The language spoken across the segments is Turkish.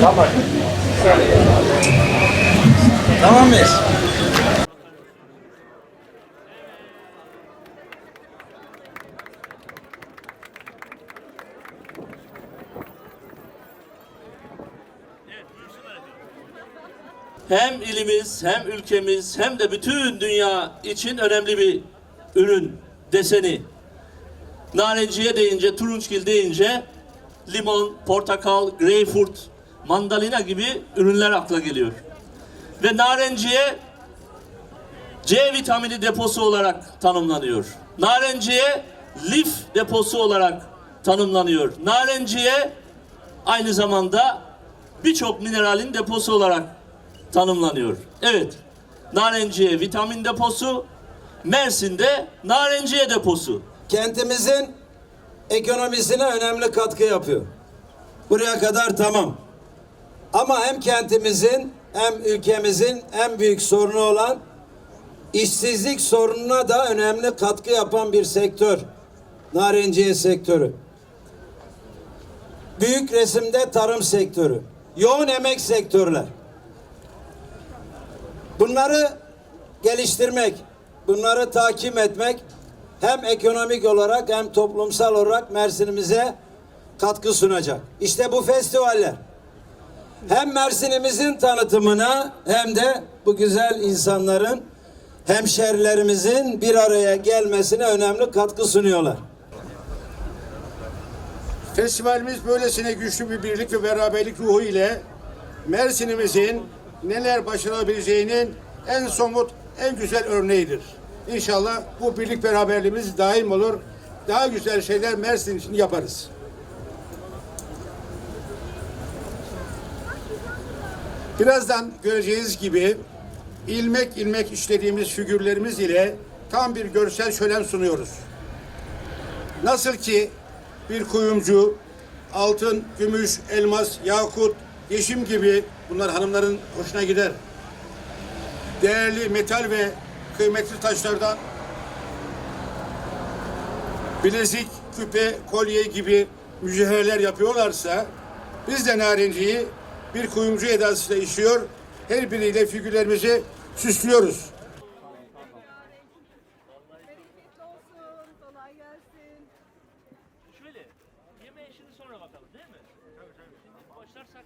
Tamam. Tamam mıyız? Hem ilimiz hem ülkemiz hem de bütün dünya için önemli bir ürün deseni. Narenciye deyince, turunçgil deyince limon, portakal, greyfurt, mandalina gibi ürünler akla geliyor. Ve narenciye C vitamini deposu olarak tanımlanıyor. Narenciye lif deposu olarak tanımlanıyor. Narenciye aynı zamanda birçok mineralin deposu olarak tanımlanıyor. Evet, narenciye vitamin deposu, Mersin'de narenciye deposu. Kentimizin ekonomisine önemli katkı yapıyor. Buraya kadar tamam. Ama hem kentimizin hem ülkemizin en büyük sorunu olan işsizlik sorununa da önemli katkı yapan bir sektör. Narenciye sektörü. Büyük resimde tarım sektörü. Yoğun emek sektörler. Bunları geliştirmek, bunları takip etmek hem ekonomik olarak hem toplumsal olarak Mersin'imize katkı sunacak. İşte bu festivaller hem Mersin'imizin tanıtımına hem de bu güzel insanların hemşerilerimizin bir araya gelmesine önemli katkı sunuyorlar. Festivalimiz böylesine güçlü bir birlik ve beraberlik ruhu ile Mersin'imizin neler başarabileceğinin en somut, en güzel örneğidir. İnşallah bu birlik beraberliğimiz daim olur. Daha güzel şeyler Mersin için yaparız. Birazdan göreceğiniz gibi ilmek ilmek işlediğimiz figürlerimiz ile tam bir görsel şölen sunuyoruz. Nasıl ki bir kuyumcu altın, gümüş, elmas, yakut, yeşim gibi bunlar hanımların hoşuna gider. Değerli metal ve kıymetli taşlardan bilezik, küpe, kolye gibi mücevherler yapıyorlarsa biz de narenciyi bir kuyumcu edasıyla işliyor. Her biriyle figürlerimizi süslüyoruz. Şöyle, yeme işini sonra bakalım değil mi? Tabii tabii. Şimdi başlarsak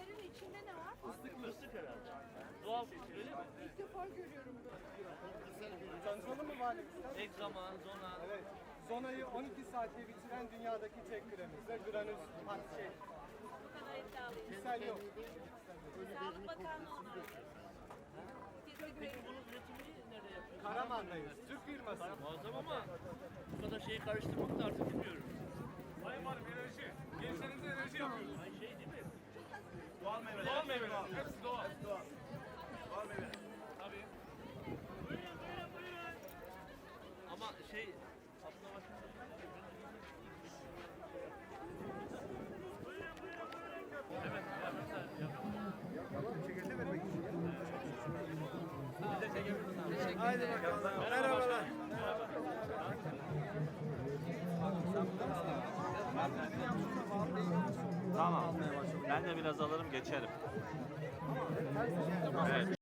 Bu yeşillerin içinde ne var? fıstık fıstık herhalde. Doğal fıstık öyle mi? İlk defa görüyorum bunu. Tanıtalım mı valimizden? Egzama, zona. Evet. Zonayı 12 saatte bitiren dünyadaki tek kremiz ve granüz hani şey. Bu kadar iddialıyım. Misal yok. Sağlık Bakanlığı. Teşekkür ederim. Bunun üretimini nerede yapıyorsunuz? Karaman'dayız. Türk firması. Muazzam ama bu kadar şeyi karıştırmak da artık bilmiyorum. Sayın Valim enerji. Gençlerinize Doğal meyveler. Doğal meyveler. Hepsi doğal. doğal. Doğal meyveler. Tabii. Ama şey aslında başka Tamam. Ben de biraz alırım geçerim. Evet.